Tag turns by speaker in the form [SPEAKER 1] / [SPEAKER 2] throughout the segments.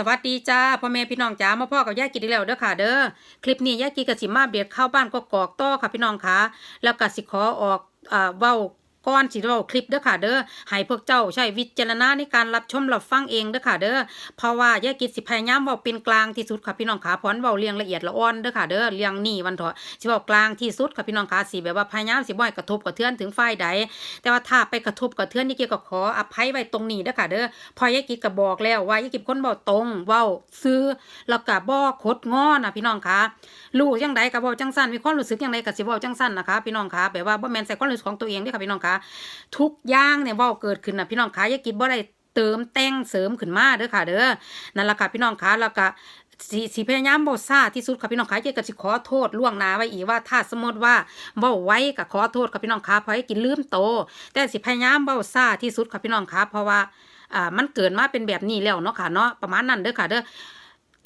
[SPEAKER 1] สวัสดีจ้าพ่อแม่พี่น้องจ้ามาพ่อกับย่ากินอีกแล้วเด้อค่ะ เด้อคลิปนี้ย่ากินกับสิมาเบียดเข้าบ้านก็กอกต่อค่ะพี่น้องค่ะแล้วก็สิขอออกอ่าเว้า ก่อนสิเว้าคลิปเด้อค่ะเด้อให้พวกเจ้าใช้วิจารณาในการรับชมรับฟังเองเด้อค่ะเด้อเพราะว่าย่ากินสิพยายามเว้าเป็นกลางที่สุดค่ะพี่น้องค่ะพราะว่าเว้าเรียงละเอียดละอ่อนเด้อค่ะเด้อเรียงนี่วันเถาะสิเว้ากลางที่สุดค่ะพี่น้องค่ะสิแบบว่าพยายามสิบ่ให้กระทบกระเทือนถึงฝ่ายใด แต่ว่าถ้าไปกระทบกระเทือนนี่เกี่ยวกับขออภัยไว้ตรงนี้เด้อค่ะเด้อพอยายกิจก็บอกแล้วว่ายายกิจคนบอกตรงเว้าซื้อแล้วก็บ่คดงอนะพี่น้องคะรู้จังใดก็เว้าจังซั่นมีความรู้สึกจังไดก็สิเว้าจังซั่นนะคะ พี่น้องคะแบบว่าบ่แม่นใส่ความรู้สึกของตัวเองเด้อค่ะพี่น้องคะทุกอย่างเนี่ยว้าเกิดขึ้นนะพี่น้องคะยายกิจบ่ได้เติมแต่งเสริมขึ้นมาเด้อค่ะ เด้อนั่นละค่ะพี่น้องคะแล้วก็สิสิพยายามบ่ซาที่สุดค่ะพี่น้องคะเจ๊ก็สิขอโทษล่วงหน้าไว้อีกว่าถ้าสมมติว่าเว้าไว้ก็ขอโทษค่ะพี่น้องคะเพราะให้กินลืมโต แต่สิพยายามเว้าซาที่สุดค่ะพี่น้องคะเพราะว่าอ่ามันเกิดมาเป็นแบบนี้แล้วเนาะค่ะเนาะประมาณนั้นเด้อค่ะเด้อ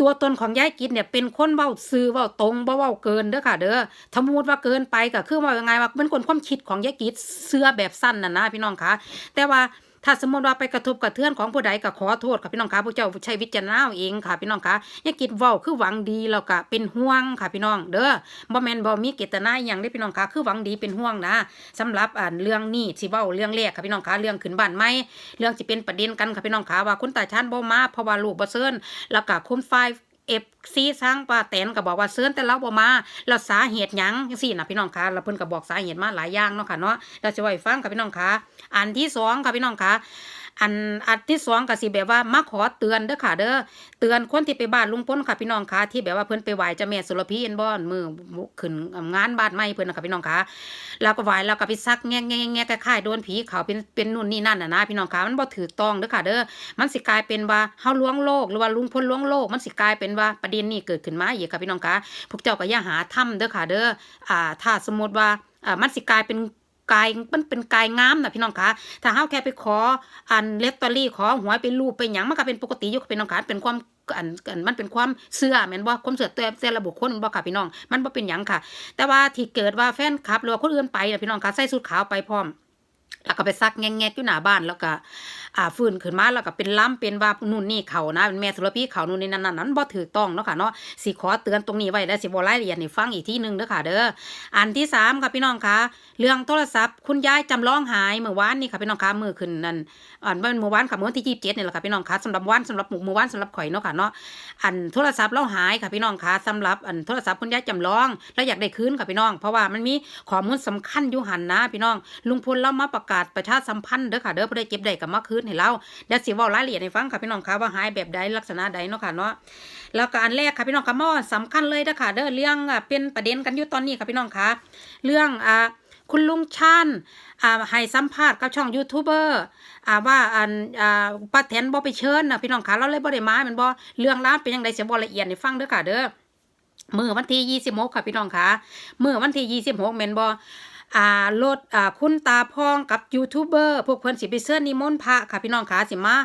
[SPEAKER 1] ตัวตนของยายกิจเนี่ยเป็นคนเว้าซื่อเว้าตรงบ่เว้าเกินเด้อค่ะ เด้อถ้ามูดว่าเกินไปก็คือว่ายังไงว่าเป็นคนความคิดของยายกิจเสื้อแบบสั้นน่ะนะพี่น้องคะแต่ว่า ถ้าสมมติว่าไปกระทบกระเทือนของผู้ใดก็ขอโทษค่ะพี่น้องคะพวกเจ้าใช้วิจารณาเองค่ะพี่น้องคะอย่าคิดเว้าคือหวังดีแล้วก็เป็นห่วงค่ะพี่น้อง เด้อบ่แม่นบ่มีเจตนาอย่างเด้พี่น้องคะคือหวังดีเป็นห่วงนะสำหรับอ่าเรื่องนี้สิเว้าเรื่องแรกค่ะพี่น้องคะเรื่องขึ้นบ้านใหม่เรื่องสิเป็นประเด็นกันค่ะพี่น้องคะว่าคุณตาชานบ่มาเพราะว่าลูกบ่เซินแล้วก็คุณฝ่าย เอฟซีสร้างป้าแตนก็บอกว่าเซินแต่เราบ่มาเราสาเหตุหยังจังซี่นะพี่น้องคะเราเพิ่นก็บอกสาเหตุมาหลายอย่างเนาะค่ะเนาะเราจะไว้ฟังค่ะพี่น้องคะอันที่สองค่ะพี่น้องคะ อันอันที่สองก็สิแบบว่ามาขอเตือนเด้อค่ะเด้อเตือนคนที่ไปบ้านลุงพลค่ะพี่น้องค่ะที่แบบว่าเพิ่นไปไหว้เจ้าแม่สุรพีเอ็นบอนมือขึ้นงานบ้านใหม่เพิ่นนะคะพี่น้องค่ะแล้วก็ไหว้แล้วก็ไปซักแง่แง่แง่คล้ายๆโดนผีเขาเป็นเป็นนู่นนี่นั่นน่ะนะพี่น้องค่ะมันบ่ถูกต้องเด้อค่ะเด้อมันสิกลายเป็นว่าเฮาลวงโลกหรือว่าลุงพลลวงโลก มันสิกลายเป็นว่าประเด็นนี้เกิดขึ้นมาอีกค่ะพี่น้องค่ะพวกเจ้าก็อย่าหาทำเด้อค่ะเด้ออ่าถ้าสมมติว่าอ่ามันสิกลายเป็น กายมันเป็นกายงามนะพี่น้องคะถ้าเฮาแค่ไปขออันเลตตอรี่ขอหวยไปรูปไปหยังมันก็เป็นปกติอยู่พี่น้องคะเป็นความอันอันมันเป็นความเสื่อแม่นบ่ความเสื่อแต่แต่ระบบคนบ่ค่ะพี่น้อง มันบ่เป็นหยังค่ะ แต่ว่าที่เกิดว่าแฟนคลับหรือว่าคนอื่นไปนะพี่น้องคะใส่สุดขาวไปพร้อมแล้วก็ไปซักแงงๆอยู่หน้าบ้านแล้วก็ อ่าฟื้นขึ้นมาแล้วก็เป็นล้ำเป็นว่านู่นนี่เขานะเป็นแม่สุรพีเขานู่นนี่นั่นนั่นนั้นบ่ถูกต้องเนาะค่ะเนาะสิขอเตือนตรงนี้ไว้แล้วสิบ่รายละเอียดให้ฟังอีกทีหนึงเด้อค่ะ เด้ออันที่สามค่ะพี่น้องคะเรื่องโทรศัพท์ คุณยายจำลองหายเมื่อวานนี่ค่ะพี่น้องคะมื้อขึ้นนั่นอันว่าเมื่อวานค่ะเมื่อวันที่27นี่แหละค่ะพี่น้องคะสำหรับวันสำหรับหมู่เมื่อวานสำหรับข่อยเนาะค่ะเนาะอันโทรศัพท์เราหายค่ะพี่น้องคะสำหรับอันโทรศัพท์คุณยายจำลองแล้วอยากได้คืนค่ะพี่น้อง เพราะว่ามันมีข้อมูลสำคัญอยู่หันนะพี่น้องลุงพลเรามาประกาศประชาสัมพันธ์เด้อค่ะเด้อบ่ได้เก็บได้ก็มาคืนให้เราเดี๋ยวสิเว้ารายละเอียดให้ฟังค่ะพี่น้องคะว่าหายแบบใดลักษณะใดเนาะค่ะเนาะแล้วก็อันแรกค่ะพี่น้องคะมาว่าสำคัญเลยเด้อค่ะเด้อเรื่องเป็นประเด็นกันอยู่ตอนนี้ค่ะพี่น้องคะเรื่องอ่าคุณลุงชาญอ่าให้สัมภาษณ์กับช่องยูทูบเบอร์อ่าว่าอันอ่าป้าแตนบ่ไปเชิญนะพี่น้องคะเราเลยบ่ได้มาแม่นบ่เรื่องราวเป็นจังไดสิบ่ละเอียดให้ฟังเด้อค่ะเด้อมื้อวันที่26ค่ะพี่น้องคะมื้อวันที่26แม่นบ่อ่ารถอ่าคุณตาพองกับยูทูบเบอร์พวกเพื่อนสิไปเสื้อนิมนต์พระค่ะพี่น้องขาสิมา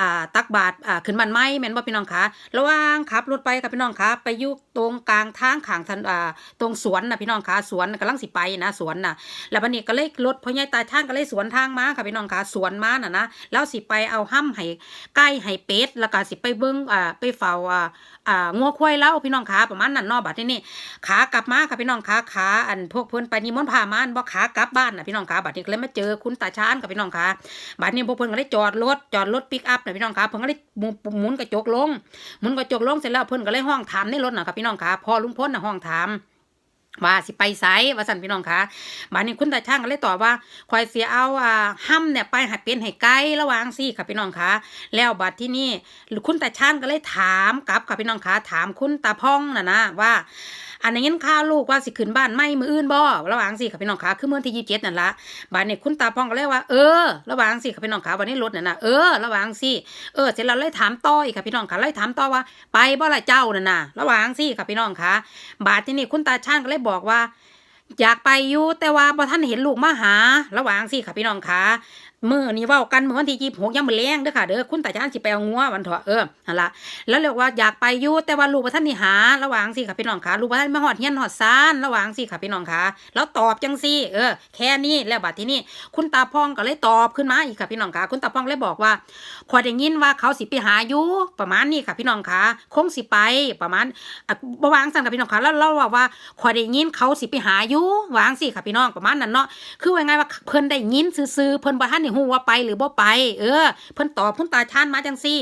[SPEAKER 1] อ่าตักบาตรอ่าขึ้นบันไม้แม่นบ่พี่น้องขาระหว่างขับรถไปค่ะพี่น้องขาไปอยู่ ตรงกลางทางขางทันอ่าตรงสวนน่ะพี่น้องคะสวนกำลังสิไปนะสวนน่ะแล้วบัดนี้ก็เลยรถพ่อใหญ่ตาช่างก็เลยสวนทางมาค่ะพี่น้องคะสวนมาน่ะนะแล้วสิไปเอาห้ำให้ไก่ให้เป็ดแล้วก็สิไปเบิ่งอ่าไปเฝ้าอ่าอ่างัวควายเล้าพี่น้องคะประมาณนั้นนาะบัดนี้นี่ขากลับมาค่ะพี่น้องขาขาอันพวกเพิ่อนไปนิมนต์พามานบ่ขากลับบ้านน่ะพี่น้องขาบัดนี้ก็เลยมาเจอคุณตาชานค่ะพี่น้องขาบัดนี้พวกเพิ่อนก็เลยจอดรถจอดรถปิกอัพน่ะพี่น้องขาเพิ่อนก็เลยหมุนกระจกลงหมุนกระจกลงเสร็จแล้วเพิ่อนก็เลยห้องถามในรถน่ะค่ะพี่น้องขาพอลุงพ้นน่ะห้องถาม ว่าสิไปไสว่าสั่นพี่น้องคะบัดนี้คุณตาช่างก็เลยตอบว่าคอยเสียเอาอ่าห้ำเนี่ยไปให้เป็นให้ไกลระว่างซี่ค่ะพี่น้องคะแล้วบัดที่นี่คุณตาช่างก็เลยถามกลับค่ะพี่น้องคะถามคุณตาพ่องน่ะนะว่า อันนี้ข้าวลูกว่าสิขึ้นบ้านไม่มืออื่นบ่ระว่างสิค่ะพี่น้องคะคือเมื่อที่ยี่สิบเจ็ดนั่นละบัดนี้คุณตาพ่องก็เลยว่าเออระว่างสิค่ะพี่น้องคะวันนี้รถน่ะนะเออระว่างสิเออเสร็จแล้วเลยถามต่ออีกค่ะพี่น้องคะเลยถามต่อว่า ไปบ่ละเจ้าน่ะนะระว่างสิค่ะพี่น้องคะบาดที่นี่คุณตาช่างก็เลยบอกว่า อยากไปอยู่แต่ว่าบ่ท่านเห็นลูกมาหา ระหว่างสิค่ะพี่น้องคะ มื้อนี้เว้ากันเมื่อวันที่26ยามมื้อแลงเด้อค่ะเด้อคุณตาจานสิไปเอางัววันเถาะเออนั่นละแล้วเรียกว่าอยากไปอยู่แต่ว่าลูกบ่ทันได้หาระหว่างสิค่ะพี่น้องค่ะลูกบ่ทันมาฮอดเฮียนฮอดซานระหว่างสิค่ะพี่น้องค่ะแล้วตอบจังซี่เออ แค่นี้แล้วบัดที่นี้คุณตาพองก็เลยตอบขึ้นมาอีกค่ะพี่น้องค่ะคุณตาพองเลยบอกว่าขอยได้ยินว่าเขาสิไปหาอยู่ประมาณนี้ค่ะพี่น้องค่ะคงสิไปประมาณอะบ่วางสั่นค่ะพี่น้องค่ะแล้วเราว่าว่าขอยได้ยินเขาสิไปหาอยู่วางสิค่ะพี่น้องประมาณนั้นเนาะคือว่าไงว่าเพิ่นได้ยินซื่อๆเพิ่นบ่ทันนี่ฮู้ว่าไปหรือบ่ไป เออ เพิ่นตอบคุณตาชานมาจังซี่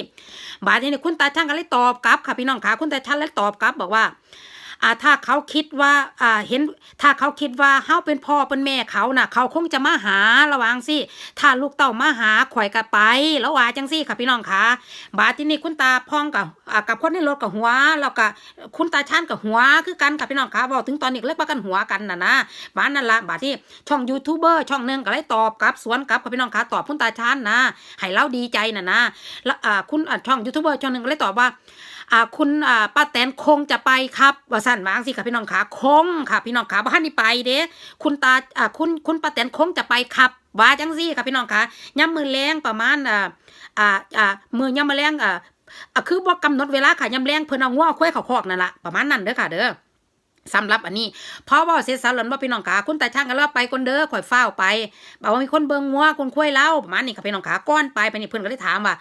[SPEAKER 1] บาดนี้เนี่ยคุณตาชานก็เลยตอบกลับค่ะพี่น้องค่ะคุณตาชานเลยตอบกลับบอกว่า อ่าถ้าเขาคิดว่าอ่าเห็นถ้าเขาคิดว่าเฮาเป็นพ่อเป็นแม่เขาน่ะ เขาคงจะมาหาระวังสิถ้าลูกเต้ามาหาข่อยก็ไป แล้วว่าจังซี่ค่ะพี่น้องค่ะบาที่นี่คุณตาพองกับอ่ากับคนในรถกับหัวแล้วก็คุณตาชานกับหัวคือกันค่ะพี่น้องค่ะบอกถึงตอนนี้เลยปากันหัวกันน่ะนะบ้าดนั่นละบาที่ช่องยูทูบเบอร์ช่องหนึ่งก็เลยตอบกับสวนกับค่ะพี่น้องค่ะตอบคุณตาชานนะให้เราดีใจน่ะนะแล้วอ่าคุณช่องยูทูบเบอร์ช่องหนึ่งก็เลยตอบว่าคุณป้าแตนคงจะไปครับว่าสั่นวางสิค่ะพี่น้องขาคงค่ะพี่น้องขาบ้านนี่ไปเด้คุณตาคุณคุณป้าแตนคงจะไปครับว่าจังซี่ค่ะพี่น้องขาย่ำมือแรงประมาณอ่าอ่าอ่ามือย่ำมือแรงอ่าคือบ่กำหนดเวลาค่ะย่ำแรงเพิ่นเอางัวควายเขาคอกนั่นละประมาณนั้นเด้อค่ะเด้อสำหรับอันนี้เพราะว่าเสร็จสับแล้วบ่พี่น้องขาคุณตาช่างก็เล่าไปคนเด้อข่อยเฝ้าไปบอกว่ามีคนเบิงงัวคนควายเล่าประมาณนี้ค่ะพี่น้องขาก้อนไปไปนี่เพิ่อนก็เลยถามว่า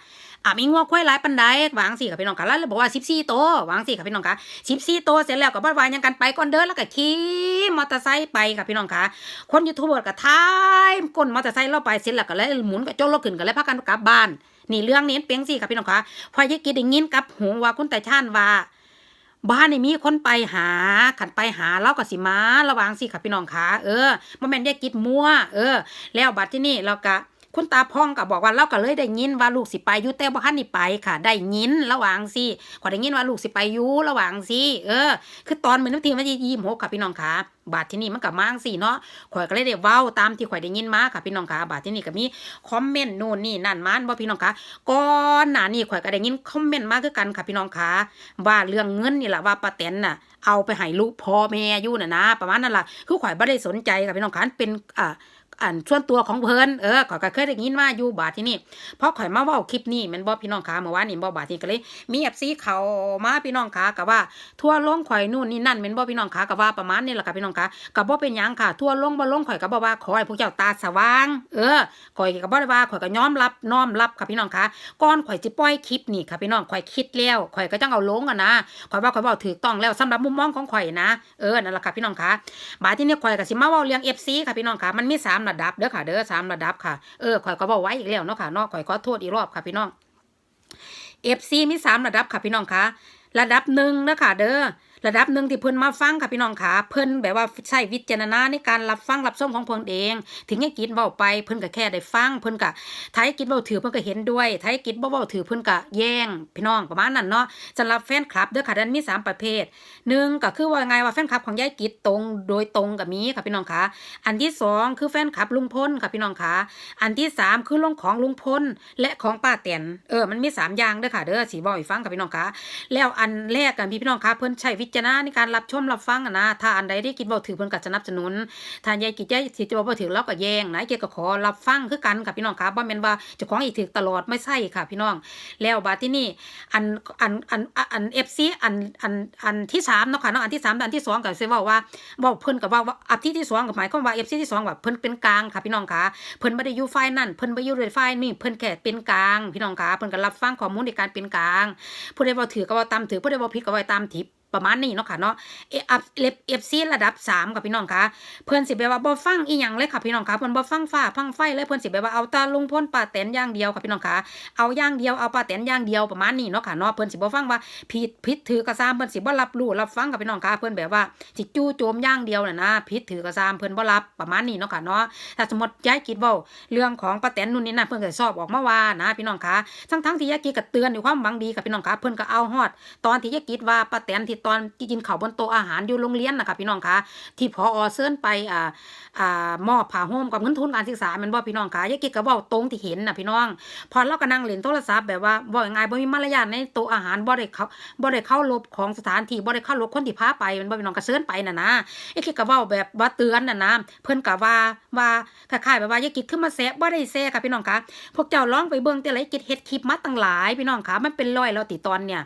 [SPEAKER 1] อะมีงัวควายหลายปันไดวางสิค่ะพี่น้องค่ะแล้วเลยบอกว่า14ตัววางสิค่ะพี่น้องค่ะ14ตัวเสร็จแล้วก็บ่วายังกันไปก่อนเด้อแล้วก็ขี่มอเตอร์ไซค์ไปค่ะพี่น้องค่ะคนยูทูบเบอร์ก็ท้ายก้นมอเตอร์ไซค์เราไปเสร็จแล้วก็เลยหมุนกับโจกรถขึ้นก็เลยพากันกลับบ้าน นี่เรื่องนี้เปียงสิค่ะพี่น้องค่ะพอยายกิดได้ยินกับหูว่าคุณตาชานว่าบ้านนี่มีคนไปหาขันไปหาเล่ากับสิมาระวังสิค่ะพี่น้องค่ะเออบ่แม่นได้กิดมั่วเออ แล้วบัดที่นี่เราก็ คุณตาพ่องก็บอกว่าเราก็เลยได้ยินว่าลูกสิไปอยู่แต่บ่ทันนี่ไปค่ะ ได้ยินระหว่างสิขอยได้ยินว่าลูกสิไปอยู่ระหว่างสิเออ คือตอนมื้อวันที่วันยี่สิบหกค่ะพี่น้องค่ะบาดที่นี่มันก็มาจั่งสิเนาะข่อยก็เลยได้เว้าตามที่ข่อยได้ยินมาค่ะพี่น้องค่ะบาดที่นี่ก็มีคอมเมนต์นู่นนี่นั่นมาบ่พี่น้องค่ะก่อนหน้านี้ข่อยก็ได้ยินคอมเมนต์มาคือกันค่ะพี่น้องค่ะว่าเรื่องเงินนี่แหละว่าป้าแตนน่ะเอาไปให้ลูกพ่อแม่อยู่น่ะนะ ประมาณนั้นล่ะคือข่อยบ่ได้สนใจค่ะพี่น้องค่ะเป็นอ่า อันส่วนตัวของเพิ่นเออข่อยก็เคยได้ยินมาอยู่บาดที่นี่เพราะข่อยมาเว้าคลิปนี้มันบ่พี่น้องขาเมื่อวานนี้บ่บาดที่ก็เลย มี FC เขามาพี่น้องขาก็ว่า ทั่วลงข่อยนู่นนี่นั่นม่นบ่พี่น้องขาก็ว่าประมาณนี้แหละค่ะพี่น้องขาก็บ่เป็นหยังค่ะ ทั่วลงบ่ลงข่อยก็บ่ว่าขอให้พวกเจ้าตาสว่าง เออข่อยก็บ่ได้ว่าข่อยก็ยอมรับน้อมรับค่ะพี่น้องขาก่อนข่อยสิปล่อยคลิปนี่ค่ะพี่น้องข่อยคิดแล้วข่อยก็จังเอาลงอะนะข่อยว่าข่อยเว้าถูกต้องแล้วสำหรับมุมมองของข่อยนะเออนั่นแหละค่ะพี่น้องขาบาดที่นี่ข่อยก็สิมาเว้าเรื่อง FC ค่ะพี่น้องค่ะมันมีสามระดับเด้อค่ะ เด้อสามระดับค่ะ เออข่อยก็บอกไว้อีกแล้วเนาะค่ะเนาะข่อยขอโทษอีกรอบค่ะพี่น้องเอฟซีมีสามระดับค่ะพี่น้องค่ะ ระดับหนึ่งเด้อค่ะ เด้อ ระดับหนึ่งที่เพิ่นมาฟังค่ะพี่น้องค่ะเพิ่นแบบว่าใช้วิจารณาในการรับฟังรับชมของเพิ่นเอง ถึงให้กินเว้าไปเพิ่นก็แค่ได้ฟังเพิ่นก็ถ้าให้กินเว้าถือเพิ่นก็เห็นด้วยถ้าให้กินบ่เว้าถือเพิ่นก็แย่งพี่น้องประมาณนั้นเนาะสำหรับแฟนคลับเด้อค่ะดันมีสามประเภทหนึ่งก็คือว่าไงว่าแฟนคลับของยายกิจตรงโดยตรงกับมีค่ะพี่น้องคะอันที่สองคือแฟนคลับลุงพลค่ะพี่น้องคะอันที่สามคือลงของลุงพลและของป้าแตนเออมันมีสามอย่างเด้อค่ะเด้อสีบอยฟังค่ะพี่น้องคะแล้วอันแรกกันพี่พี่น้องคะเพิ่นใช้วิจารณาในการรับชมรับฟังนะถ้าอันใดได้กินบ่ถือเพิ่นก็สนับสนุนถ้ายายกิจยายสิจะบ่ถือแล้วก็แยงนะเกี่ยวกับขอรับฟังคือกันค่ะพี่น้องคะบ่แม่นว่าเจ้าของอีกถือตลอดไม่ใช่ค่ะพี่น้อง แล้วบาดที่นี่อันอันอันอันเอฟซีอันอันอันที่สามเนาะค่ะเนาะอันที่สามอันที่สองก็สิเว้าว่าเว้าเพิ่นก็ว่าว่าอันที่ที่สองก็หมายความว่าเอฟซีที่สองว่าเพิ่นเป็นกลางค่ะพี่น้องค่ะเพิ่นบ่ได้อยู่ฝ่ายนั่นเพิ่นบ่อยู่ในฝ่ายนี่เพิ่นแค่เป็นกลาง พี่น้องค่ะเพิ่นก็รับฟังข้อมูลในการเป็นกลางผู้ใดเว้าถือก็ว้าตามถือผู้ใดเว้าผิดก็ว้าตามทิป ประมาณนี้เนาะค่ะเนาะเอฟเล็บเอฟซีระดับสามค่ะพี่น้องค่ะเพิ่อนสิแบบว่าบ่ฟังอีหยังเลยค่ะพี่น้องค่ะเพิ่นบ่ฟังฟ้าฟังไฟเลยเพิ่อนสิแบบว่าเอาตาลุงพลป้าแตนอย่างเดียวค่ะพี่น้องค่ะเอาอย่างเดียวเอาป้าแตนอย่างเดียวประมาณนี้เนาะค่ะเนาะเพิ่อนสิบ่ฟังว่าผิดผิดถือกระซามเพิ่อนสิบ่รับรู้รับฟังกับพี่น้องค่ะเพิ่อนแบบว่าสิจู่โจมอย่างเดียวน่ะนะผิดถือกระซามเพิ่อนบ่รับประมาณนี้เนาะค่ะเนาะถ้าสมมติยายกิดว้าเรื่องของป้าแตนนู่นนี่นั่นเพิ่นก็สอบออกมาว่านะพี่น้องค่ะทั้งทั้งที่ยายกิดก็เตือนด้วยความหวังดีกับพี่น้องค่ะเพิ่นก็เอาฮอด ตอนที่ยายกิดว่าป้าแตนที่ตอนที่กินข้าวบนโต๊ะอาหารอยู่โรงเรียนนะคะพี่น้องคะที่พอเซิ้นไปอ่าอ่ามอบผ้าห่มกับเงินทุนการศึกษามันบ่พี่น้องคะยายกิ๊กก็เว้าตรงที่เห็นน่ะพี่น้อง พอเราก็นั่งเล่นโทรศัพท์แบบว่าบ่ยังไงบ่มีมารยาทในโต๊ะอาหารบ่ได้เขาบ่ได้เข้ารบของสถานที่บ่ได้เข้ารบคนที่พาไปมันบ่พี่น้องก็เซิ้นไปน่ะนะยายกิ๊กก็เว้าแบบว่าเตือนน่ะนะเพิ่นก็ว่าว่าคล้ายๆแบบว่ายายกิ๊กขึ้นมาแซะบ่ได้แซะค่ะพี่น้องคะพวกเจ้าลองไปเบิ่งแต่ละยายกิ๊กเฮ็ดคลิปมาตั้งหลายพี่น้องคะมันเป็นร้อยแล้วติตอนเนี่ย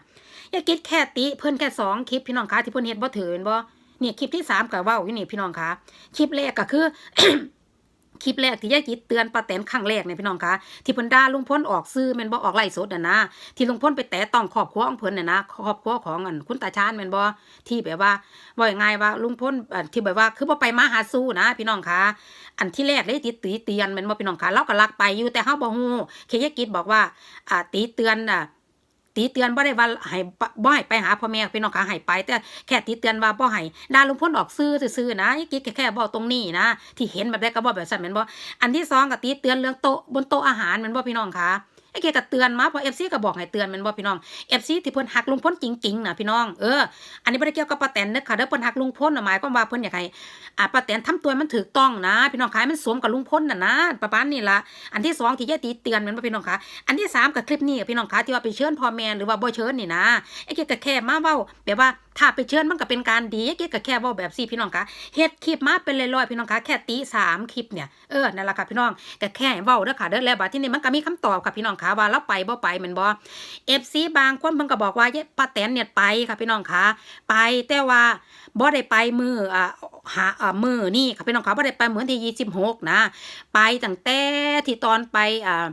[SPEAKER 1] ยายกิดแค่ติเพิ่นแค่สองคลิปพี่น้องคะที่เพิ่นเฮ็ดบ่ถือเห็นบ่เนี่ยคลิปที่สามก็ว้าอยู่นี่พี่น้องคะคลิปแรกก็คือคลิปแรกที่ยายกิดเตือนป้าแตนครั้งแรกเนี่ยพี่น้องคะที่เพิ่นด่าลุงพลออกซื้อแม่นบ่ออกไลฟ์สดน่ะนะที่ลุงพลไปแตะต้องครอบครัวของเพิ่นน่ะนะครอบครัวของอันคุณตาชาญแม่นบ่ที่แบบว่าว่ายังไงว่าลุงพลอันที่แบบว่าคือบ่ไปมาหาสู้นะ พี่น้องคะอันที่แรกเลยติตีเตือนแม่นบ่พี่น้องคะเราก็รักไปอยู่แต่เฮาบ่ฮู้แค่ยายกิดบอกว่าอ่าตีเตือนน่ะ ตีเตือนบ่ได้ว่าให้บ่ให้ไปหาพ่อแม่พี่น้องค่ะให้ไป แต่แค่ตีเตือนว่าบ่ให้ด่าลุงพลออกซื่อซื่อๆนะกิ๊กแค่บ่ตรงนี้นะ ที่เห็นแบบได้ก็บ่แบบสั่นแม่นบ่อันที่สองก็ตีเตือนเรื่องโต๊ะบนโต๊ะอาหารแม่นบ่พี่น้องค่ะ ไอ้เกก็เตือนมาเพราะ FC ก็บอกให้เตือนม่นบ่พี่น้อง FC ที่เพิ่นฮักลุงพลจริงๆน่ะพี่น้องเอออันนี้บ่ได้เกี่ยวกับป้าแตนเด้อค่ะเด้อเพิ่นฮักลุงพลน่ะหมายความว่าเพิ่นอยากให้อ่าป้าแตนทำตัวมันถูกต้องนะ พี่น้องค่ะมันสวมกับลุงพลน่ะนะประมาณนี้ละอันที่สองที่ยายตีเตือนม่นบ่พี่น้องค่ะอันที่สามกับคลิปนี้พี่น้องคะที่ว่าไปเชิญพ่อแม่หรือว่าบ่เชิญนี่นะไอ้เกดก็แค่มาเว้าแบบว่า ถ้าไปเชิญมันก็เป็นการดีไอ้เกดก็แค่ว้าแบบสี่พี่น้องคะเฮ็ดคลิปมาเป็นร้อยๆพี่น้องคะแค่ตีสามคลิปเนี่ยเออนั่นแหละค่ะพี่น้องก็แค่เว้าเด้อค่ะเด้อแล้วบัดที่นี่มันก็มีคำตอบค่ะพี่น้องคะว่าเราไปบ่ไปแม่นบ่ FC บางคนเพิ่นก็บอกว่าเย้ป้าแตนเนี่ยไปค่ะพี่น้องคะไปแต่ว่าบ่ได้ไปมืออ่าหาอ่ามือนี่ค่ะพี่น้องคะบ่ได้ไปเหมือนที่26นะ ไปตั้งแต่ที่ตอนไปอ่า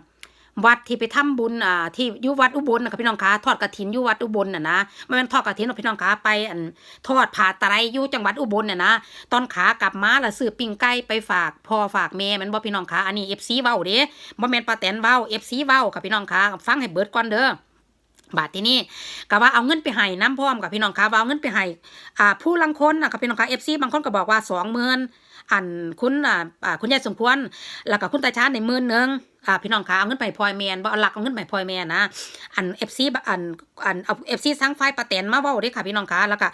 [SPEAKER 1] วัดที่ไปทำบุญอ่าที่อยู่วัดอุบลนะคะพี่น้องคะทอดกระถินอยู่วัดอุบลน่ะนะไม่เป็นทอดกระถินหรอกพี่น้องคะไปอันทอดผาไตรอยู่จังหวัดอุบลน่ะนะตอนขากลับมาละซื้อปิ้งไก่ไปฝากพ่อฝากแม่มันบ่พี่น้องคะอันนี้เอฟซีเว้าเด้บ่แม่นป้าแตนเว้าเอฟซีเว้าค่ะพี่น้องคะฟังให้เบิดก่อนเด้อบาทที่นี่ก็ว่าเอาเงินไปให้น้ำพร้อมกับพี่น้องคะว่าเอาเงินไปให้อ่าผู้ลังคนนะคะพี่น้องคะเอฟซีบางคนก็บอกว่าสองหมื่น อันคุณอ่าคุณยายสมควร แล้วก็คุณตาชาญในมื่นหนึงอ่าพี่น้องคะเอาเงินไปพลอยแมนบ่เอาหลักเอาเงินไปพลอยแมนนะอันเอฟซีอันอันเอา FC สังไฟปะแตนมาว่าด้ค่ะพี่น้องคะแล้วก็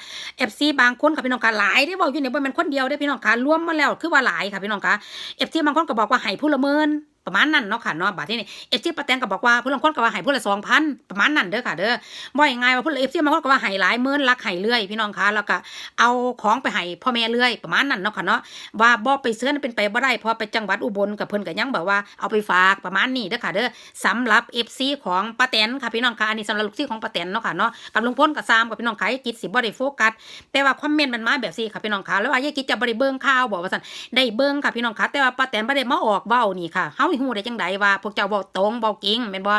[SPEAKER 1] FC บางคนค่ะพี่น้องคะหลายได้บอกอยู่เนี่ยบ่แม่นคนเดียวได้พี่น้องคะรวมมาแล้วคือว่าหลายค่ะพี่น้องคะเอฟซีบางคนก็บอกว่าให้ผู้ละเมิน ประมาณนั้นเนาะค่ะเนาะบาดที่นี่ FC ปะแตนก็บอกว่าผู้ลางคนก็ว่าให้ผู้ละ2,000ประมาณนั้นเด้อค่ะเด้อบ่ยังไงว่าผู้ละ FC บางคนก็ว่าให้หลายหมื่นลักให้เรื่อยพี่น้องคะแล้วก็เอาของไปให้พ่อแม่เรื่อยประมาณนั้นเนาะค่ะเนาะว่าบ่ไปซื้อนั้นเป็นไปบ่ได้เพราะไปจังหวัดอุบลกับเพิ่นก็ยังแบบว่าเอาไปฝากประมาณนี้เด้อค่ะเด้อสำหรับ FC ของป้าแตนค่ะพี่น้องคะอันนี้สำหรับลูกศิษย์ของป้าแตนเนาะค่ะเนาะกับลุงพลกับซามกับพี่น้องค่ะยายกิจสิบ่ได้โฟกัสแต่ว่าคอมเมนต์มันมาแบบซี่ค่ะพี่น้องคะแล้วว่ายายกิจจะบ่ได้เบิ่งข่าวบอกว่าซั่นได้เบิ่งค่ะพี่น้องคะแต่ว่าป้าแตนบ่ได้มาออกเว้านี่ค่ะเฮาสิฮู้ได้จังไดว่าพวกเจ้าบอกตรงบอกจริงแม่นบ่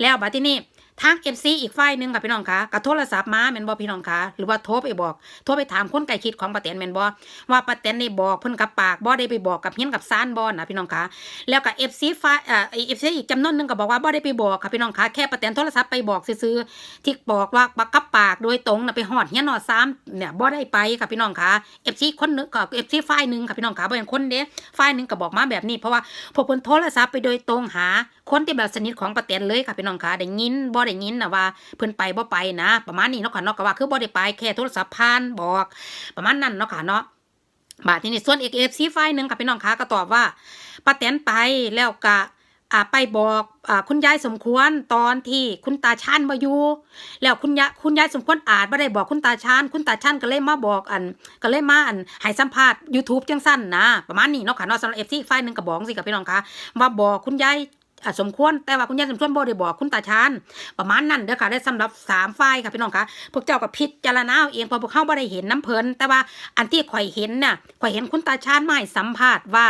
[SPEAKER 1] แล้วบัดทีนี้ ทาง FC อีกฝ่ายหนึ่งค่ะพี่น้องคะก็โทรศัพท์มาแมนบ่พี่น้องคะหรือว่าโทรไปบอกโทรไปถามคนใกล้ชิดของป้าแตนแมนบ่ว่าป้าแตนนี่บอกเพิ่นกับปากบ่ได้ไปบอกกับเฮียนกับซานบ่นะพี่น้องคะแล้วก็ FC ฝ่ายเอ่อ FC อีกจำนวนหนึ่งก็บอกว่าบ่ได้ไปบอกค่ะพี่น้องคะแค่ประแตนโทรศัพท์ไปบอกซื่อที่บอกว่าปักกับปากโดยตรงนะไปฮอดเฮียนอซ้ำเนี่ยบ่ได้ไปค่ะพี่น้องค่ะ FC คนหนึงก็ FC ฝ่ายหนึ่งค่ะพี่น้องคะบ่เป็นคนเด้ฝ่ายหนึ่งก็บอกมาแบบนี้ เพราะว่าพวกเพิ่นโทรศัพท์ไปโดยตรงหาคนที่แบบสนิทของประแตนเลยค่ะพี่น้องค่ะได้ยินบ่ได้ยินนะว่าเพิ่นไปบ่ไปนะ ประมาณนี้เนาะค่ะเนาะก็ว่าคือบ่ได้ไปแค่โทรศัพท์ผ่านบอก ประมาณนั้นเนาะค่ะเนาะบาทที่นี่ส่วนเอกเอฟซีไฟหนึ่งค่ะพี่น้องคะก็ตอบว่าป้าแตนไปแล้วก็อ่าไปบอกอ่าคุณยายสมควรตอนที่คุณตาชานมาอยู่แล้วคุณยายคุณยายสมควรอาจไม่ได้บอกคุณตาชานคุณตาชานก็เลยมาบอกอันก็เลยมาอันให้สัมภาษณ์ YouTube จังสั้นนะประมาณนี้เนาะค่ะเนาะสำหรับเอฟซีไฟหนึ่งก็บอกสิกับพี่น้องคะว่าบอกคุณยาย สมควรแต่ว่าคุณยายสมควรบ่ได้บอกคุณตาชานประมาณนั้นเด้อค่ะได้สำหรับสามฝ่ายค่ะพี่น้องค่ะพวกเจ้าก็พิจารณาเอาเองพอพวกเข้าบ่ได้เห็นน้ำเพลินแต่ว่าอันที่ข่อยเห็นน่ะข่อยเห็นคุณตาชาญมาให้สัมภาษณ์ว่า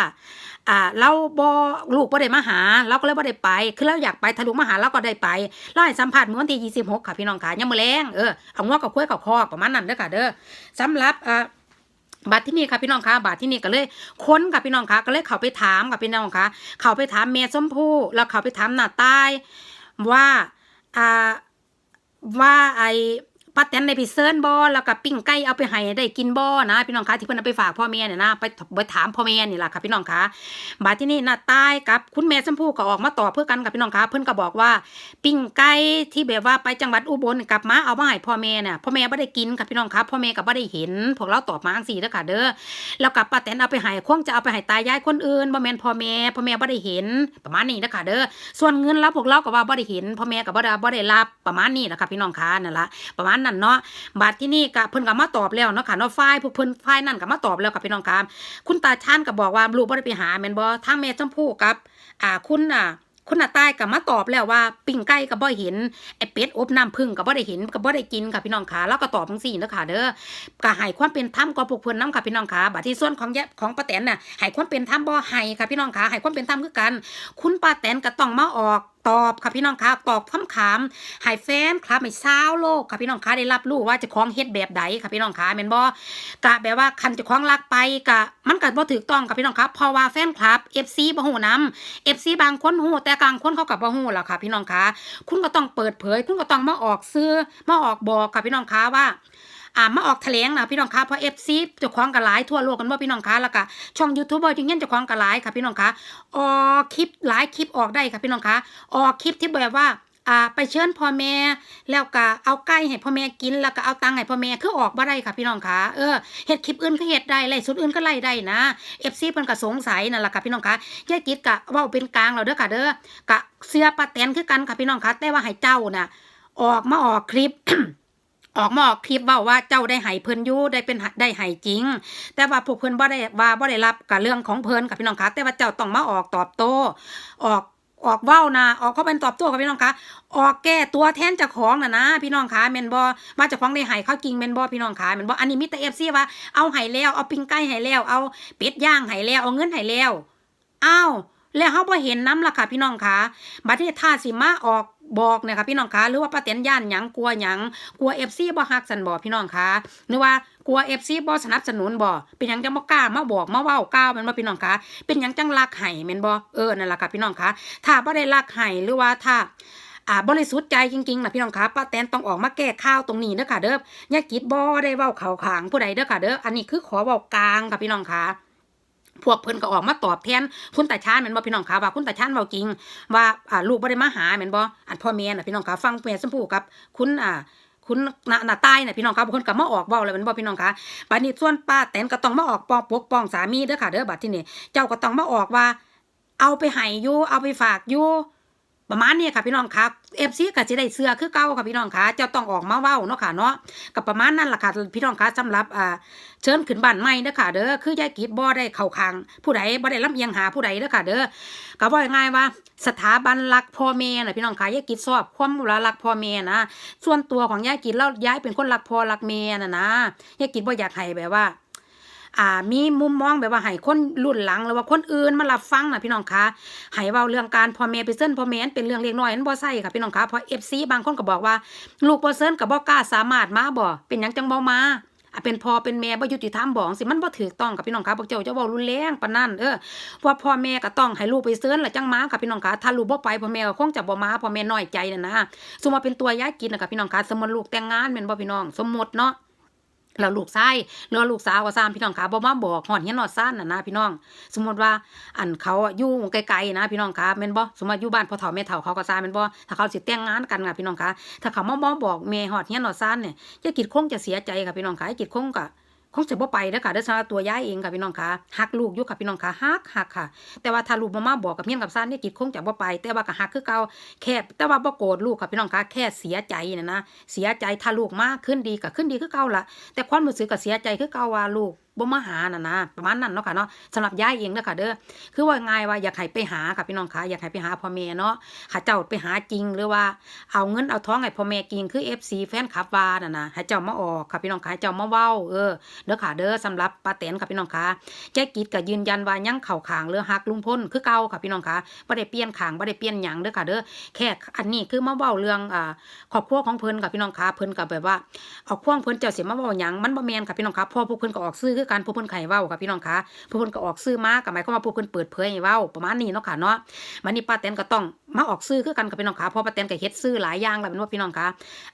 [SPEAKER 1] อ่าเราบ่ลูกบ่ได้มาหา เราก็เลยบ่ได้ไป คือเราอยากไปถ้าลูกมาหาเราก็ได้ไปเราให้สัมภาษณ์เมื่อวันที่26ค่ะพี่น้องค่ะยังมื้อแลงเออเอางอกกับคุ้ยกับคอกประมาณนั้นเด้อค่ะเด้อสำหรับอ่า บัตรที่นี่ค่ะพี่น้องคะบัตรที่นี่ก็เลยค้นค่ะพี่น้องคะก็เลยเขาไปถามค่ะพี่น้องคะเขาไปถามเมย์ส้มพู่แล้วเขาไปถามหน้าใต้ว่าอ่าว่าไอ ป้าแตนได้ไปเซิร์นบ่แล้วก็ปิ้งไก่เอาไปให้ได้กินบ่นะพี่น้องคะที่เพิ่นเอาไปฝากพ่อแม่เนี่ยนะไปไปถามพ่อแม่นี่แหละค่ะพี่น้องคะบาที่นี่น้าตายกับคุณแม่ชมพู่ก็ออกมาตอบเพื่อกันกับพี่น้องคะเพิ่นก็บอกว่า ปิ้งไก่ที่แบบว่าไปจังหวัดอุบลกลับมาเอามาให้พ่อแม่น่ะพ่อแม่บ่ได้กินค่ะพี่น้องคะพ่อแม่ก็บ่ได้เห็นพวกเราตอบมาจังซี่เด้อค่ะเด้อแล้วกับป้าแตนเอาไปให้คงจะเอาไปให้ตายายคนอื่นบ่แม่นพ่อแม่พ่อแม่บ่ได้เห็นประมาณนี้เด้อค่ะเด้อส่วนเงินรับพวกเราก็ว่าบ่ได้เห็นพ่อแม่ก็บ่ได้บ่ได้รับประมาณนี้นะคะพี่น้องคะนั่นละประมาณนั้นเนาะบาดที่นี่ก็เพิ่นก็มาตอบแล้วเนาะค่ะเนาะฝ่ายพวกเพิ่นฝ่ายนั่นก็มาตอบแล้วค่ะพี่น้องคะคุณตาชานก็บอกว่าลูกบ่ได้ไปหาแม่นบ่ทางแม่ชมพู่กับ อ่าคุณอะคุณน่ะใต้กับมาตอบแล้วว่าปิ้งไก่กับบ่เห็นไอ้เป็ดอบน้ำผึ้งกับบ่ได้เห็นกับบ่ได้กินค่ะพี่น้องขาแล้วก็ตอบจังซี่เด้อค่ะเด้อก็ให้ความเป็นธรรมกับพวกเพิ่นนํค่ะพี่น้องขาบัดที่ส่วนของแยของป้าแตนน่ะให้ความเป็นธรรมบ่ให้ค่ะพี่น้องขาให้ความเป็นธรรมคือกัน คุณป้าแตนก็ต้องมาออก ตอบค่ะพี่น้องคะตอบคำถามให้แฟนคลับให้าวโลกค่ะพี่น้องคะได้รับรู้ว่าจะคล้องเฮ็ดแบบใดค่ะพี่น้องคะแมนบ่กะแบบว่าคันจะคล้องรักไปกะมันก็บ่ถูกต้องค่ะพี่น้องคะเพราะว่าแฟนคลับ FC บ่ฮู้นำ FC บางคนฮู้แต่กลางคนเขาก็บ่ฮู้ล่ะค่ะพี่น้องคะคุณก็ต้องเปิดเผย คุณก็ต้องมาออกซื้อมาออกบอกค่ะพี่น้องคะว่า อ่ามาออกแถลงนะพี่น้องคะเพราะเอฟซีเจ้าของกระหลายทั่วโลกกันว่าพี่น้องคะแล้วก็ช่องยูทูบเบอร์จึงเงี้ยเจ้าของกระหลายค่ะพี่น้องคะออกคลิปหลายคลิปออกได้ค่ะพี่น้องคะออกคลิปที่แบบว่าอ่าไปเชิญพ่อแม่แล้วก็เอาไก่ให้พ่อแม่กินแล้วก็เอาตังค์ให้พ่อแม่คือออกบ่ได้ค่ะพี่น้องคะเออเฮ็ดคลิปอื่นก็เฮ็ดได้ไล่สุดอื่นก็ไล่ได้นะเอฟซีเพิ่นก็สงสัยนั่นแหละค่ะพี่น้องคะยายกิดกะเว้าเป็นกลางแล้วเด้อค่ะเด้อกะเสื้อป้าแตนคือกันค่ะพี่น้องคะแต่ว่าให้เจ้าน่ะออกมาออกคลิป ออกมาออกคลิปว่าว่าเจ้าได้ให้เพิ่นอยู่ได้เป็นได้ให้จริง แต่ว่าพวกเพิ่นบ่ได้ว่าบ่ได้รับกับเรื่องของเพิ่นกับพี่น้องคะแต่ว่าเจ้าต้องมาออกตอบโต้ออกออกเว้านะออกเขาเป็นตอบโต้กับพี่น้องคะออกแก้ตัวแทนเจ้าของนะนะพี่น้องคะแม่นบ่ว่าเจ้าของได้ให้เขาจริงแม่นบ่พี่น้องคะแม่นบ่อันนี้มีแต่ FC ว่าเอาให้แล้วเอาปิ้งไก่ให้แล้วเอาเป็ดย่างให้แล้วเอาเงินให้แล้วอ้าวแล้วเฮาบ่เห็นน้ำล่ะค่ะพี่น้องคะบัดนี้ถ้าสิมาออก บอกนี่ยค่ะพี่น้องคะหรือว่าป้าแตนย่านหยังกลัวหยังกลัวเอฟซีบ่ฮักสันบ่พี่น้องคะหรือว่ากลัวเอฟซีบ่สนับสนุนบ่เป็นหยังจังบ่กล้ามาบอกมาเว้าก้าวแม่นบ่พี่น้องคะเป็นหยังจังรักไห้แม่นบ่เออนั่นล่ะค่ะพี่น้องคะถ้าบ่ได้รักไห้หรือว่าถ้าอ่าบริสุทธิ์ใจจริงๆนะพี่น้องคะป้าแตนต้องออกมาแก้ข่าวตรงนี้เด้อค่ะเด้อย่ากิดบ่ได้เว้าเข้าขางผู้ใดเด้อค่ะเด้ออันนี้คือขอเว้ากลางค่ะพี่น้องคะ พวกเพิ่นก็ออกมาตอบแทนคุณตาชาญแม่นบ่พี่น้องขาว่าคุณตาชานเว้าจริง ว่าอ่าลูกบ่ได้มาหาแม่นบ่อันพ่อแม่น่ะพี่น้องขาฟังแม่สมพู่กับคุณอ่าคุณนาหน้าใต้น่ะพี่น้องครับคนก็มาออกเว้าแล้วแมันบ่พี่น้องคะบัดนี้ส่วนป้าแตนก็ต้องมาออกปองปกป้องสามีเด้อค่ะเด้อบัดที่นี่เจ้าก็ต้องมาออกว่า เอาไปให้อยู่เอาไปฝากอยู่ ประมาณนี้ค่ะพี่น้องคะเอฟซีก็สิได้เสื้อคือเก่าค่ะพี่น้องคะจ้าต้องออกมาเว้าเนาะค่ะเนาะก็ประมาณนั้นแหละค่ะพี่น้องคะสำหรับอ่าเชิญขึ้นบ้านใหม่เด้อค่ะเด้อคือยายกิดบ่ได้เข้าข้างผู้ใดบ่ได้ลำเอียงหาผู้ใดเด้อค่ะเด้อก็ว่าง่ายว่าสถาบันรักพ่อแม่น่ะพี่น้องคะยายกิดชอบความรักพ่อแม่นะส่วนตัวของยายกิดแล้วยายเป็นคนรักพ่อรักแม่น่ะนะยายกิดบ่อยากให้แบบว่า อ่ามีมุมมองแบบว่าให้คนรุ่นหลังหรือว่าคนอื่นมารับฟังนะพี่น้องคะให้เว้าเรื่องการพ่อแม่ไปเส้นพ่อแม่นเป็นเรื่องเล็กน้อยนั้นบ่ใช่ค่ะพี่น้องคะเพราะ FC บางคนก็บอกว่า ลูกบ่เซินก็บ่กล้าสามารถมาบ่เป็นหยังจังบ่มาอะเป็นพ่อเป็นแม่บ่ยุติธรรมบ่สิมันบ่ถูกต้องกับพี่น้องคะพวกเจ้าจะเว้ารุนแรงปานนั้นเออว่าพ่อแม่ก็ต้องให้ลูกไปเซินล้วจังมาค่ะพี่น้องคะถ้าลูกบ่ไปพ่อแม่ก็คงจะบ่มาพ่อแม่น้อยใจนั่นนะสมมุติว่าเป็นตัวยายกินนะค่ะพี่น้องคะสมมุติลูกแต่งงานแม่นบ่พี่น้อง สมมุติเนาะ แล้วลูกชายหรือลูกสาวก็ซ้ำพี่น้องคะบ่มาบอกฮอดเฮียนฮอดซ่านน่ะนะพี่น้อง สมมติว่าอันเขาอะอยู่ไกลๆนะพี่น้องคะแม่นบ่สมมติอยู่บ้านพ่อเฒ่าแม่เฒ่าเขาก็ซ้าแม่นบ่ถ้าเขาสิแต่งงานกันค่ะพี่น้องคะถ้าเขามาบ่บอกแม่ฮอดเฮียนฮอดซ่านเนี่ยยายกิดคงจะเสียใจค่ะพี่น้องคะยายกิดคงก็ คงจะบ่ไปนะค่ะเด้อสำหรับตัวยายเองค่ะพี่น้องค่ะหักลูกอยู่ค่ะพี่น้องค่ะหักหักค่ะ แต่ว่าถ้าลูกบ่มาบอกกับเมียนกับซ่านเนี่ยกิจคงจะบ่ไป แต่ว่าก็หักคือเก่าแค่แต่ว่าบ่โกรธลูกค่ะพี่น้องค่ะแค่เสียใจนะนะเสียใจถ้าลูกมาขึ้นดีก็ขึ้นดีคือเก่าละแต่ความรู้สึกก็เสียใจคือเก่าว่าลูก บ่มาหาน่ะนะประมาณนั้นเนาะค่ะเนาะสำหรับยายเองเด้อค่ะเด้อคือว่าง่ายว่าอยากให้ไปหาค่ะพี่น้องค่ะอยากให้ไปหาพ่อแม่เนาะหาเจ้าไปหาจริงหรือว่าเอาเงินเอาท้องให้พ่อแม่กินคือ FC แฟนคลับว่าน่ะนะให้เจ้ามาออกค่ะพี่น้องค่ะเจ้ามาเว้าเออเด้อค่ะเด้อสำหรับป้าแตนค่ะพี่น้องค่ะแจ๊กกิดก็ยืนยันว่ายังเข้าขางเรือฮักลุงพลคือเก่าค่ะพี่น้องค่ะบ่ได้เปลี่ยนขางบ่ได้เปลี่ยนหยังเด้อค่ะเด้อแค่อันนี้คือมาเว้าเรื่องอ่าครอบครัวของเพิ่นค่ะพี่น้องค่ะเพิ่นก็แบบว่าเอาพ่วงเพิ่นเจ้าสิมาเว้าหยังมันบ่แม่นค่ะพี่น้องคะเพอพวกเพิ่นก็ออกซื้อคือการผู้เพิ่นไขเว้าค่ะพี่น้องคะผู้เพิ่นก็ออกซื้อมาก็หมายความว่าผู้เพิ่นเปิดเผยให้เว้าประมาณนี้เนาะค่ะเนาะมันนี่ป้าแตนก็ต้อง มาออกซื้อคือกันกับพี่น้องคะเพอป้าแตนก็เฮ็ดซื้อหลายอย่างแล้วเป็นว่าพี่น้องคะ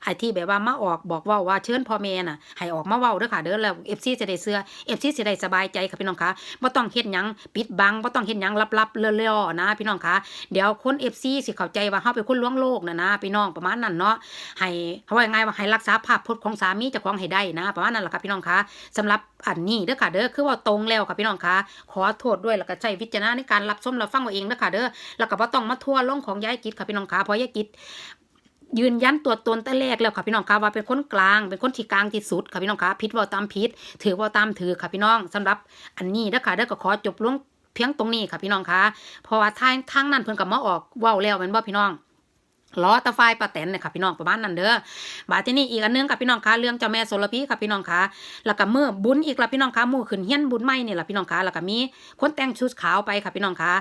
[SPEAKER 1] ไอ้ที่แบบว่ามาออกบอกว่าว่าเชิญพ่อแม่น่ะให้ออกมาเว้าเด้อค่ะเด้อแล้ว FC จะได้เสื้อ FC สิได้สบายใจค่ะพี่น้องคะบ่ต้องเฮ็ดหยังปิดบังบ่ต้องเฮ็ดหยังลับๆเล่อๆนะ พี่น้องคะเดี๋ยวคน FC สิเข้าใจว่าเฮาเป็นคนลวงโลกน่ะนะพี่น้องประมาณนั้นเนาะให้เขาว่ายังไงว่าให้รักษาภาพพจน์ของสามีเจ้าของให้ได้นะประมาณนั้นแหละค่ะพี่น้องคะสำหรับอันนี้เด้อค่ะเด้อคือว่าตรงแล้วค่ะพี่น้องคะขอโทษด้วยแล้วก็ใช้วิจารณในการรับชมรับฟังเอาเองเด้อค่ะเด้อแล้วก็บ่ต้องมาทั่วลงของยายกิจค่ะพี่น้องคะเพราะยายกิจยืนยันตัวตนแต่แรกแล้วค่ะพี่น้องคะว่าเป็นคนกลางเป็นคนที่กลางที่สุดค่ะพี่น้องคะผิดว่าตามผิดถือว่าตามถือค่ะพี่น้องสำหรับอันนี้นะคะเด้อก็ขอจบลงเพียงตรงนี้ค่ะพี่น้องคะเพราะว่าทางทางนั้นเพิ่นกับมาออกว้าแล้วแม่นบ่พี่น้อง ล้อตะไฟปลาแตนเนี่ยค่ะพี่น้องประมาณนั้นเด้อบาที่นี่อีกอันนึงค่ะพี่น้องคะเรื่องเจ้าแม่โสรพีค่ะพี่น้องคะแล้วก็มือบุญอีกละพี่น้องคะมู่ขึ้นเฮียนบุญใหม่เนี่ยละพี่น้องคะแล้วก็มีคนแต่งชุดขาวไปค่ะพี่น้องคะ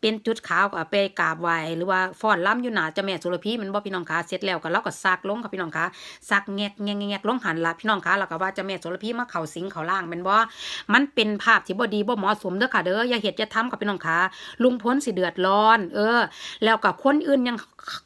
[SPEAKER 1] เป็นจุดขาวก็ไปกราบไหว้หรือว่าฟ้อนล้ำอยู่หนาเจ้าแม่สุรพีมันบ่พี่น้องคะเสร็จแล้วก็เราก็ซักลงค่ะพี่น้องคะซักแงกแงกแงกลงหันละพี่น้องคะแล้วก็ว่าเจ้าแม่สุรพีมาเข้าสิงเข้าล่างม่นบ่มันเป็นภาพที่บ่ดีบ่เหมาะสมเด้อค่ะเด้ออย่าเฮ็ดอย่าทำค่ะพี่น้องคะลุงพลสิเดือดร้อน เออ แล้วก็คนอื่นยัง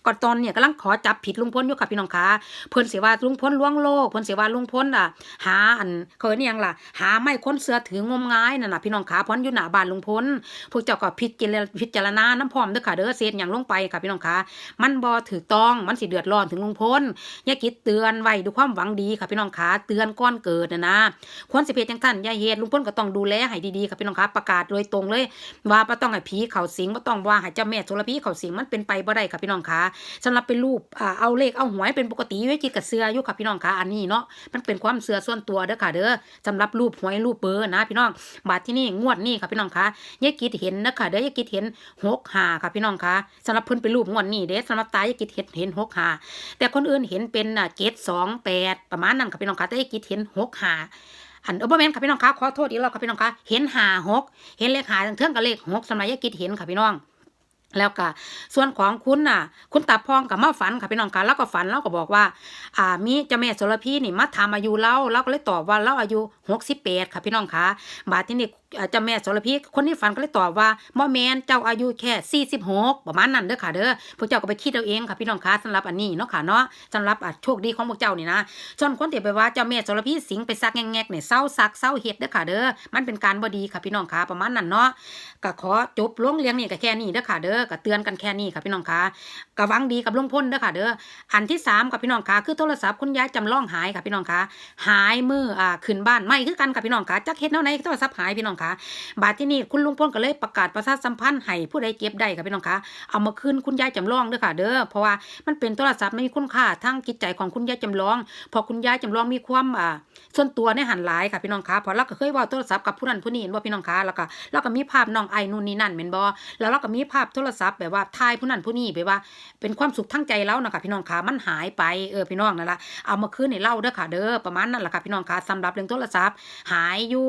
[SPEAKER 1] ก็ตอนเนี่ยกำลังขอจับผิดลุงพลอยู่ค่ะพี่น้องคะเพิ่นเสิว่าลุงพลลวงโลกเพิ่นเสิว่าลุงพลอะ หาอันเขาเรียกอิหยังล่ะ หาไม่ค้นเสือถืองมงายนั่นน่ะพี่น้องคะพราะอยู่หน้าบ้านลุงพลพวกเจ้าก็พิจารณาพิจารณาน้ำพร้อมเด้อค่ะเด้อเศษอย่างลงไปค่ะพี่น้องคะมันบ่ถูกต้องมันสิเดือดร้อนถึงลุงพลอย่าคิดเตือนไว้ด้วยความหวังดีค่ะพี่น้องคะเตือนก่อนเกิดนะนะควรสิเพจจังซั่นอย่าเฮ็ดลุงพลก็ต้องดูแลให้ดีๆค่ะพี่น้องคะประกาศโดยตรงเลย ว่าบ่ต้องให้ผีเข้าสิงบ่ต้องว่าให้เจ้าแม่โสระพีเข้าสิงมันเป็นไปบ่ได้ค่ะพี่น้องคะสำหรับเป็นรูปอ่าเอาเลขเอาหวยเป็นปกติอยู่คิดกับเสืออยู่ค่ะพี่น้องค่ะอันนี้เนาะมันเป็นความเชื่อส่วนตัวเด้อค่ะเด้อสำหรับรูปหวยรูปเบอร์นะพี่น้องบาดที่นี่งวดนี้ค่ะพี่น้องค่ะยายกิดเห็นนะคะเด้อยายกิดเห็นหกหาค่ะพี่น้องค่ะสำหรับเพิ่นเป็นรูปงวดนี้เด้สำหรับตายายกิจเห็นเห็นหกหาแต่คนอื่นเห็นเป็นอะเจ็ดสองแปดประมาณนั้นค่ะพี่น้องค่ะแต่ย่ากิจเห็นหกหาอันเออบ่แม่นค่ะพี่น้องคะขอโทษอีกแล้วค่ะพี่น้องคะเห็นหาหกเห็นเลขหาทั้งเทิงกับเลขหกสำหรับยายกิจเห็นค่ะพี่น้อง แล้วก็ส่วนของคุณน่ะ คุณตาพองกับมาฝันค่ะพี่น้องคะแล้วก็ฝันแล้วก็บอกว่า อ่ามีเจ้าแม่โสระพีนี่มาถามอายุเราเราก็เลยตอบว่าเราอายุหกสิบแปดค่ะพี่น้องคะบาทที่นี่เจ้าแม่โสระพีคนที่ฝันก็เลยตอบว่าบ่แมนเจ้าอายุแค่สี่สิบหกประมาณนั้นเด้อค่ะเด้อพวกเจ้าก็ไปคิดเอาเองค่ะพี่น้องคะสำหรับอันนี้เนาะค่ะเนาะสำหรับโชคดีของพวกเจ้านี่นะส่วนคนที่ไปว่าเจ้าแม่โสระพีสิงไปซักแงกๆเนี่ยเศร้าซักเศร้าเฮ็ดเด้อค่ะเด้อมันเป็นการบ่ดีค่ะพี่น้องคะประมาณนั้นเนาะก็ขอจบลงเลี้ยงนี่ก็แค่นี้เด้อค่ะเด้อก็เตือนกันแค่นี้ค่ะพี่น้องคะก็หวังดีกับลุงพลเด้อค่ะเด้ออันที่สามกับพี่น้องคะคือโทรศัพท์คุณยายจำลองหายค่ะพี่น้องคะหายมืออ่าขึ้นบ้านไม่คือกันค่ะพี่น้องคะจักเฮ็ดแนวไหนโทรศัพท์หายพี่น้องคะบาดที่นี่คุณลุงพลก็เลยประกาศประชาสัมพันธ์ให้ผู้ใดเก็บได้ค่ะพี่น้องคะเอามาคืนคุณยายจำลองด้อค่ะ เด้อเพราะว่ามันเป็นโทรศัพท์ไม่มีคุณค่าทั้งจิตใจของคุณยายจำลอง พอคุณยายจำลองมีความอ่าส่วนตัวในหันหลายค่ะพี่น้องคะพราะเราก็เคยว่าโทรศัพท์กับผู้นั้นผู้นี้เห็นบ่พี่น้องคะแล้วก็เราก็มีภาพน้องไอ้นู่นนี่นั่นแม่นบ่แล้วเราก็มีภาพโทรศัพท์แบบว่าถ่ายผู้นั้นผู้นี้แบบว่า เป็นความสุขทั้งใจเรานะคะพี่น้องคะมันหายไปเออพี่น้องนั่นละเอามาคืนให้เล่าเด้อค่ะ เด้อประมาณนั้นแหละค่ะพี่น้องคะสำหรับเรื่องโทรศัพท์หายอยู่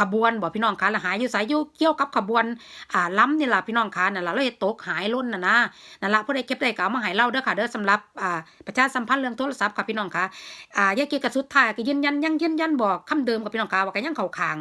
[SPEAKER 1] ขบวนบอกพี่น้องคะล้วหายอยู่สายอยู่เกี่ยวกับขบวนอ่าล้ำนี่ล่ะพี่น้องคะนั่นล่ะเราเฮ็ดตกหายล้นน่ะนะนั่นล่ะผู้ใดเก็บได้ก็เอามาให้เล่าเด้อค่ะเด้อสำหรับอ่าประชาสัมพันธ์เรื่องโทรศัพท์ค่ะพี่น้องคะอ่ายายเกียรติกับสุดท้ายก็ยืนยันยังยืนยันบอกคำเดิมกับพี่น้องคะว่าก็ยังเข้าข้าง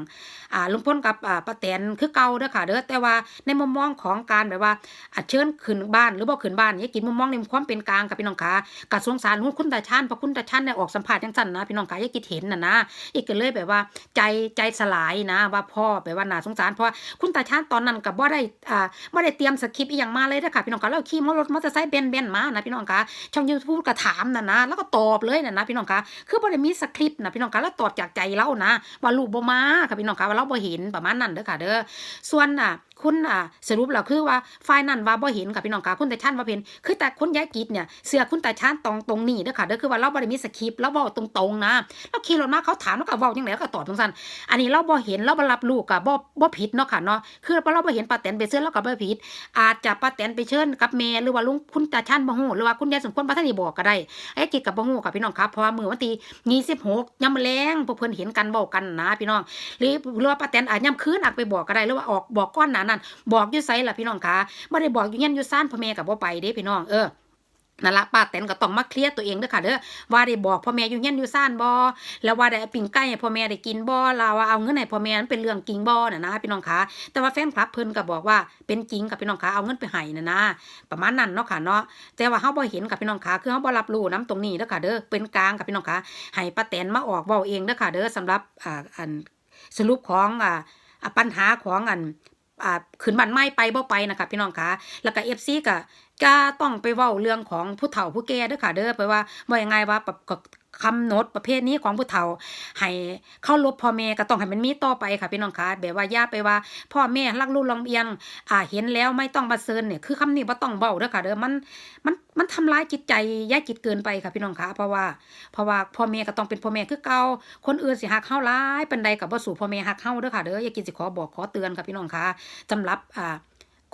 [SPEAKER 1] อ่าลุงพลกับอ่าป้าแตนคือเก่าเด้อค่ะเด้อแต่ว่าในมุมมองของการแบบว่าอะเชิญขึ้นบ้านหรือบ่ขึ้นบ้านยายกินมุมมองในความเป็นกลางกับพี่น้องคะก็สงสารคุณตาชานเพราะคุณตาชานได้ออกสัมภาษณ์จังซั่นนะพี่น้องคะยายกิเห็นน่ะนะอีกก็เลยแบบว่าใจใจสลายนะว่าพ่อแปลว่าน่าสงสารเพราะว่าคุณตาชานตอนนั้นกับ่ได้อ่าบ่ได้เตรียมสคริปต์อีหยังมาเลยนะค่ะพี่น้องคะแล้วขี่มอรถมอเตอร์ไซค์เบนเบนมานะพี่น้องคะช่องยูทูบก็ถามน่ะนะแล้วก็ตอบเลยน่ะนะพี่น้องคะคือบ่ได้มีสคริปต์นะพี่น้องคะแล้วตอบจากใจเล่านะว่าลูกบ่มาค่ะพี่น้องคะว่าเราบ่เห็นประมาณนั้นเด้อค่ะเด้อส่วนอะคุณอะสรุปแล้วคือว่าฝ่ายนั้นว่าบ่เห็นค่ะพี่น้องค่ะคุณตาชานว่าเห็นคือแต่คุณยายกิจเนี่ยเสือคุณตาชานตรงตรงนี้เด้อค่ะเด้อคือว่าเราบ่ได้มีสคริปต์เราเว้าตรงๆนะเราขี่รถมาเขาถามแล้วก็เว้าจังได๋ก็ตอบจังซั่นอันนี้เราบ่เห็นเราบ่รับรู้กับบ่บ่ผิดเนาะค่ะเนาะคือเราบ่เห็นป้าแตนไปเชิญเราก็บ่ผิด อาจจะป้าแตนไปเชิญกับแม่หรือว่าลุงคุณตาชันบ่ฮู้หรือว่าคุณยายสมควรบ่ทันได้บอกก็ได้ไอ้กิจกับบ่ฮู้ค่ะพี่น้องครับเพราะว่ามื้อวันที่26ยามแลงพวกเพิ่นเห็นกันเว้ากันนะพี่น้องหรือหรือว่าป้าแตนอาจยามคืนอาจไปบอกก็ได้หรือว่าออกบอกก้อนหน้านั้น บอกอยู่ไสล่ะพี่น้องคะบ่ได้บอกอยู่เฮียนอยู่ซ่านพ่อแม่ก็บ่ไปเด้พี่น้องเออนั่นละป้าแตนก็ต้องมาเคลียร์ตัวเองเด้อค่ะเด้อว่าได้บอกพ่อแม่อยู่เฮียนอยู่ซ่านบ่แล้วว่าได้ปิ้งไก่ให้พ่อแม่ได้กินบ่ลาว่าเอาเงินให้พ่อแม่นั้นเป็นเรื่องจริงบ่น่ะนะพี่น้องคะแต่ว่าแฟนคลับเพิ่นก็บอกว่าเป็นจริงกับพี่น้องคะเอาเงินไปให้น่ะนะประมาณนั้นเนาะค่ะเนาะแต่ว่าเฮาบ่เห็นกับพี่น้องคะคือเฮาบ่รับรู้นํตรงนี้เด้อค่ะเด้อเป็นกลางกับพี่น้องคะให้ป้าแตนมาออกเว้าเองเด้อค่ะเด้อสำหรับอ่าอันสรุปของอ่าปัญหาของอัน อ่าขึ้นบ้านไม่ไปบ่ไปนะคะพี่น้องคะแล้วก็เอฟซีก็จะต้องไปเว้าเรื่องของผู้เฒ่าผู้แก่เด้อค่ะ เด้อไปว่าว่ายังไงว่าแบบก็ คำโนดประเภทนี้ของผู้เฒ่าให้เข้ารบพ่อแม่ก็ต้องให้มันมีต่อไปค่ะพี่น้องคะแบบว่าย่าไปว่า พ่อแม่รักลูกลำเอียงอ่าเห็นแล้วไม่ต้องมาเซินเนี่ยคือคำนี้บ่าต้องเบาเด้อค่ะเด้อมันมันมันทำร้ายจิตใจย่าจิตเกินไปค่ะพี่น้องคะเพราะว่าเพราะว่าพ่อแม่ก็ต้องเป็นพ่อแม่คือเก่าคนอื่นสิฮักเฮาหลายปานใดก็บ่สู่พ่อแม่ฮักเฮาเด้อค่ะเด้ออย่ากินสิขอบอกขอเตือนค่ะพี่น้องคะสำหรับอ่า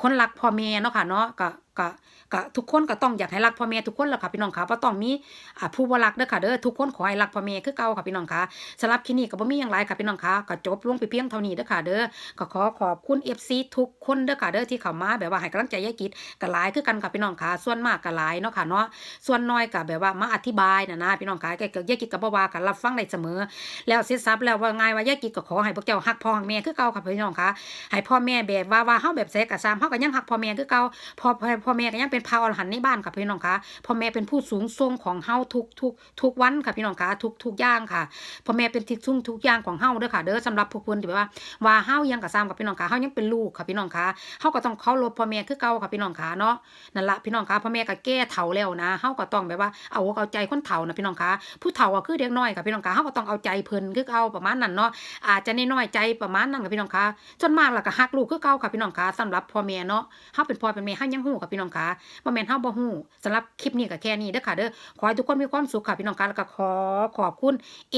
[SPEAKER 1] คนรักพ่อแม่เนาะค่ะเนาะก็ ก็ก็ทุกคนก็ต้องอยากให้รักพ่อแม่ทุกคนแหละค่ะพี่น้องคะบ่ต้องมีอ่าผู้บ่รักเด้อค่ะเด้อทุกคนขอให้รักพ่อแม่คือเก่าค่ะพี่น้องคะสำหรับคลิปนี้ก็บ่มีหยังหลายค่ะพี่น้องคะก็จบลงไปเพียงเท่านี้เด้อค่ะเด้อก็ขอขอบคุณ FC ทุกคนเด้อค่ะเด้อที่เข้ามาแบบว่าให้กำลังใจยายกิจก็หลายคือกันค่ะพี่น้องค่ะ ส่วนมากก็หลายเนาะค่ะเนาะส่วนน้อยก็แบบว่ามาอธิบายนะนะพี่น้องค่ะแกก็ยายกิจก็บ่ว่ากันรับฟังได้เสมอ แล้วเสร็จสับแล้วว่าไงว่ายายกิจก็ขอให้พวกเจ้าฮักพ่อฮักแม่คือเก่าค่ะพี่น้องค่ะให้พ่อแม่แบบว่าว่าเฮาแบบแซกกะซามเฮาก็ยังฮักพ่อแม่คือเก่าพ่อพ่อพ่อแม่ก็ยังเป็นพระอรหันต์ในบ้านค่ะพี่น้องคะพ่อแม่เป็นผู้สูงส่งของเฮาทุกทุกทุกวันค่ะพี่น้องคะทุกทุกอย่างค่ะพ่อแม่เป็นที่ทุ่งทุกอย่างของเฮาเด้อค่ะเด้อสำหรับพวกคุณที่แบบว่าว่าเฮายังกับซ้ำกับพี่น้องคะเฮายังเป็นลูกค่ะพี่น้องคะเฮาก็ต้องเคารพพ่อแม่คือเก่าค่ะพี่น้องคะเนาะนั่นละพี่น้องคะพ่อแม่ก็แก่เฒ่าแล้วนะเฮาก็ต้องแบบว่าเอาเอาใจคนเฒ่านะพี่น้องคะผู้เฒ่าก็คือเด็กน้อยค่ะพี่น้องคะเฮาก็ต้องเอาใจเพิ่นคือเก่าประมาณนั้นเนาะอาจจะน้อยใจประมาณนั้นค่ะพี่น้องคะจนมากแล้วก็ฮักลูกคือเก่าค่ะพี่น้องคะสำหรับพ่อแม่เนาะเฮาเป็นพ่อเป็นแม่เฮายังฮู้ค่ะพี่น้องคะบ่แม่นเฮาบ่ฮู้สำหรับคลิปนี้ก็แค่นี้เด้อค่ะเด้อขอให้ทุกคนมีความสุขค่ะพี่น้องคะแล้วก็ขอขอบคุณ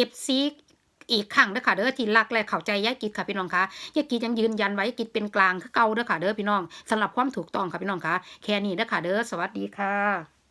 [SPEAKER 1] FC อีกครั้งเด้อค่ะเด้อที่รักและเข้าใจยายกิจค่ะพี่น้องคะยายกิจยังยืนยันไว้กิจเป็นกลางคือเก่าเด้อค่ะเด้อพี่น้องสำหรับความถูกต้องค่ะพี่น้องคะแค่นี้เด้อค่ะเด้อสวัสดีค่ะ